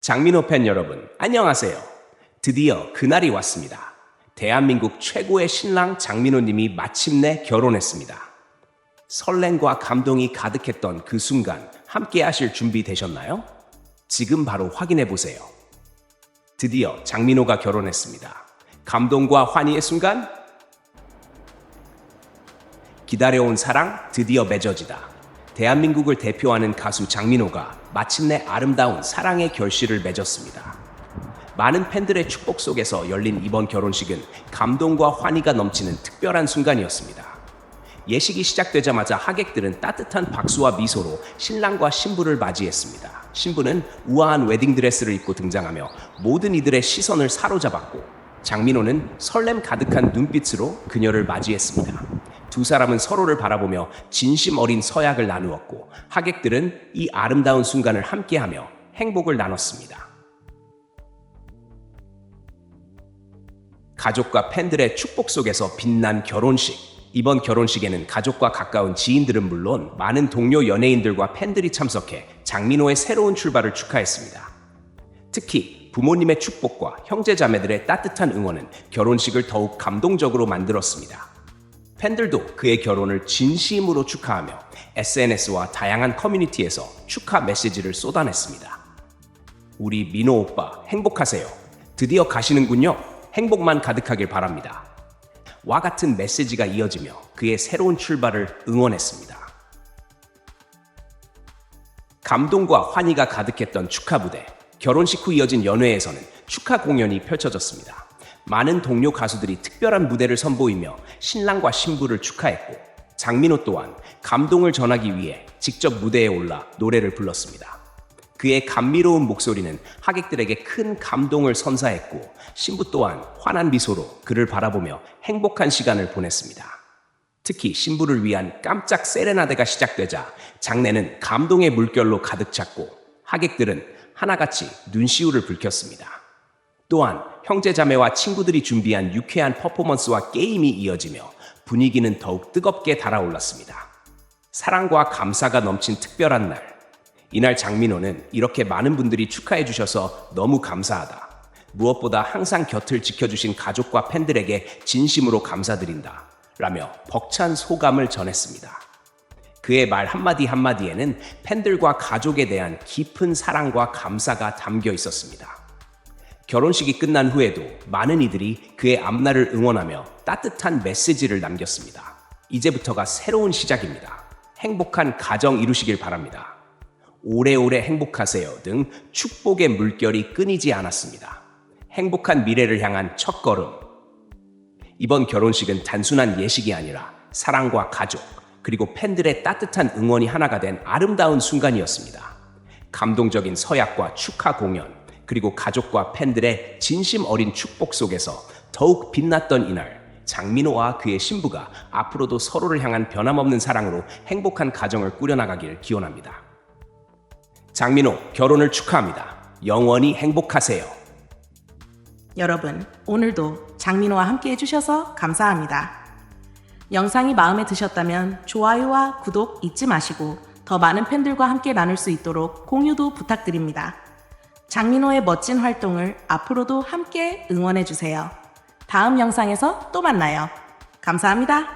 장민호 팬 여러분, 안녕하세요. 드디어 그날이 왔습니다. 대한민국 최고의 신랑 장민호 님이 마침내 결혼했습니다. 설렘과 감동이 가득했던 그 순간 함께 하실 준비 되셨나요? 지금 바로 확인해 보세요. 드디어 장민호가 결혼했습니다. 감동과 환희의 순간? 기다려온 사랑 드디어 맺어지다. 대한민국을 대표하는 가수 장민호가 마침내 아름다운 사랑의 결실을 맺었습니다. 많은 팬들의 축복 속에서 열린 이번 결혼식은 감동과 환희가 넘치는 특별한 순간이었습니다. 예식이 시작되자마자 하객들은 따뜻한 박수와 미소로 신랑과 신부를 맞이했습니다. 신부는 우아한 웨딩드레스를 입고 등장하며 모든 이들의 시선을 사로잡았고 장민호는 설렘 가득한 눈빛으로 그녀를 맞이했습니다. 두 사람은 서로를 바라보며 진심 어린 서약을 나누었고 하객들은 이 아름다운 순간을 함께하며 행복을 나눴습니다. 가족과 팬들의 축복 속에서 빛난 결혼식. 이번 결혼식에는 가족과 가까운 지인들은 물론 많은 동료 연예인들과 팬들이 참석해 장민호의 새로운 출발을 축하했습니다. 특히 부모님의 축복과 형제자매들의 따뜻한 응원은 결혼식을 더욱 감동적으로 만들었습니다. 팬들도 그의 결혼을 진심으로 축하하며 SNS와 다양한 커뮤니티에서 축하 메시지를 쏟아냈습니다. 우리 민호 오빠 행복하세요. 드디어 가시는군요. 행복만 가득하길 바랍니다. 와 같은 메시지가 이어지며 그의 새로운 출발을 응원했습니다. 감동과 환희가 가득했던 축하 무대. 결혼식 후 이어진 연회에서는 축하 공연이 펼쳐졌습니다. 많은 동료 가수들이 특별한 무대를 선보이며 신랑과 신부를 축하했고 장민호 또한 감동을 전하기 위해 직접 무대에 올라 노래를 불렀습니다. 그의 감미로운 목소리는 하객들에게 큰 감동을 선사했고 신부 또한 환한 미소로 그를 바라보며 행복한 시간을 보냈습니다. 특히 신부를 위한 깜짝 세레나데가 시작되자 장내는 감동의 물결로 가득 찼고 하객들은 하나같이 눈시울을 붉혔습니다. 또한 형제 자매와 친구들이 준비한 유쾌한 퍼포먼스와 게임이 이어지며 분위기는 더욱 뜨겁게 달아올랐습니다. 사랑과 감사가 넘친 특별한 날. 이날 장민호는 이렇게 많은 분들이 축하해 주셔서 너무 감사하다. 무엇보다 항상 곁을 지켜주신 가족과 팬들에게 진심으로 감사드린다. 라며 벅찬 소감을 전했습니다. 그의 말 한마디 한마디에는 팬들과 가족에 대한 깊은 사랑과 감사가 담겨 있었습니다. 결혼식이 끝난 후에도 많은 이들이 그의 앞날을 응원하며 따뜻한 메시지를 남겼습니다. 이제부터가 새로운 시작입니다. 행복한 가정 이루시길 바랍니다. 오래오래 행복하세요 등 축복의 물결이 끊이지 않았습니다. 행복한 미래를 향한 첫 걸음. 이번 결혼식은 단순한 예식이 아니라 사랑과 가족, 그리고 팬들의 따뜻한 응원이 하나가 된 아름다운 순간이었습니다. 감동적인 서약과 축하 공연, 그리고 가족과 팬들의 진심 어린 축복 속에서 더욱 빛났던 이날, 장민호와 그의 신부가 앞으로도 서로를 향한 변함없는 사랑으로 행복한 가정을 꾸려나가길 기원합니다. 장민호, 결혼을 축하합니다. 영원히 행복하세요. 여러분, 오늘도 장민호와 함께 해주셔서 감사합니다. 영상이 마음에 드셨다면 좋아요와 구독 잊지 마시고 더 많은 팬들과 함께 나눌 수 있도록 공유도 부탁드립니다. 장민호의 멋진 활동을 앞으로도 함께 응원해주세요. 다음 영상에서 또 만나요. 감사합니다.